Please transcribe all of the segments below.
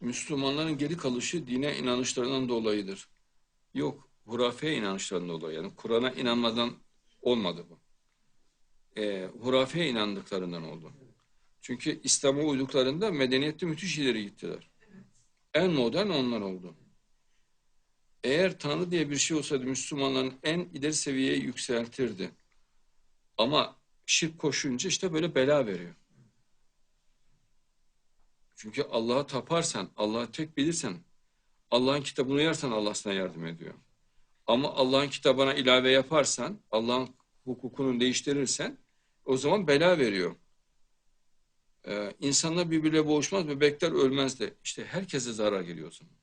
Müslümanların geri kalışı dine inanışlarından dolayıdır. Yok, hurafeye inanışlarından dolayı. Yani Kur'an'a inanmadan olmadı bu. Ee, hurafeye inandıklarından oldu. Çünkü İslam'a uyduklarında medeniyette müthiş ileri gittiler. En modern onlar oldu. Eğer Tanrı diye bir şey olsaydı Müslümanların en ileri seviyeye yükseltirdi. Ama şirk koşunca işte böyle bela veriyor. Çünkü Allah'a taparsan, Allah'ı tek bilirsen, Allah'ın kitabını uyarsan Allah sana yardım ediyor. Ama Allah'ın kitabına ilave yaparsan, Allah'ın hukukunu değiştirirsen o zaman bela veriyor. Ee, insanlar birbiriyle boğuşmaz, bebekler ölmez de. İşte herkese zarar geliyor o zaman.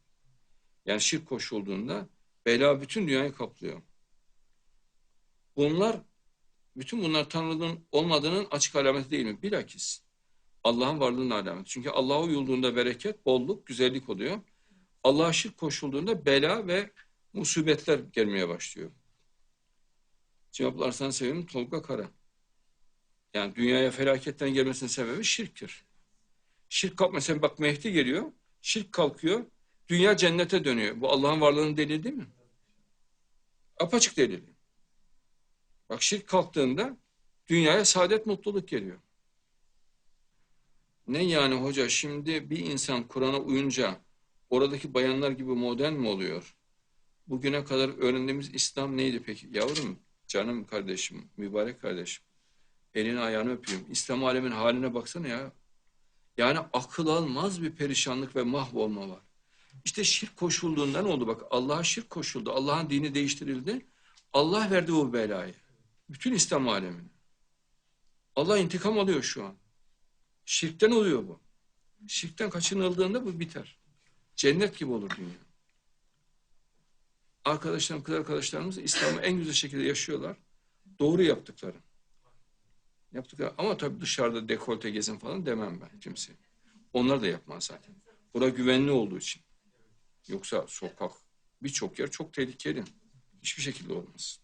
Yani şirk koşulduğunda bela bütün dünyayı kaplıyor. Bunlar, bütün bunlar Tanrı'nın olmadığının açık alameti değil mi? Bilakis. Allah'ın varlığının alameti. Çünkü Allah'a uyulduğunda bereket, bolluk, güzellik oluyor. Allah'a şirk koşulduğunda bela ve musibetler gelmeye başlıyor. Cevaplarsan sevim Tolga Kara. Yani dünyaya felaketten gelmesinin sebebi şirktir. Şirk kalk mesela bak Mehdi geliyor. Şirk kalkıyor. Dünya cennete dönüyor. Bu Allah'ın varlığının delili değil mi? Apaçık delili. Bak şirk kalktığında dünyaya saadet mutluluk geliyor. Ne yani hoca şimdi bir insan Kur'an'a uyunca oradaki bayanlar gibi modern mi oluyor? Bugüne kadar öğrendiğimiz İslam neydi peki? Yavrum, canım kardeşim, mübarek kardeşim. Elini ayağını öpüyorum. İslam alemin haline baksana ya. Yani akıl almaz bir perişanlık ve mahvolma var. İşte şirk koşulduğundan oldu bak. Allah'a şirk koşuldu. Allah'ın dini değiştirildi. Allah verdi bu belayı. Bütün İslam alemine. Allah intikam alıyor şu an. Şirkten oluyor bu. Şirkten kaçınıldığında bu biter. Cennet gibi olur dünya. Arkadaşlarım, kız arkadaşlarımız İslam'ı en güzel şekilde yaşıyorlar. Doğru yaptıkları. Yaptıkları. Ama tabii dışarıda dekolte gezin falan demem ben kimseye. Onlar da yapmaz zaten. Bura güvenli olduğu için. Yoksa sokak birçok yer çok tehlikeli. Hiçbir şekilde olmaz.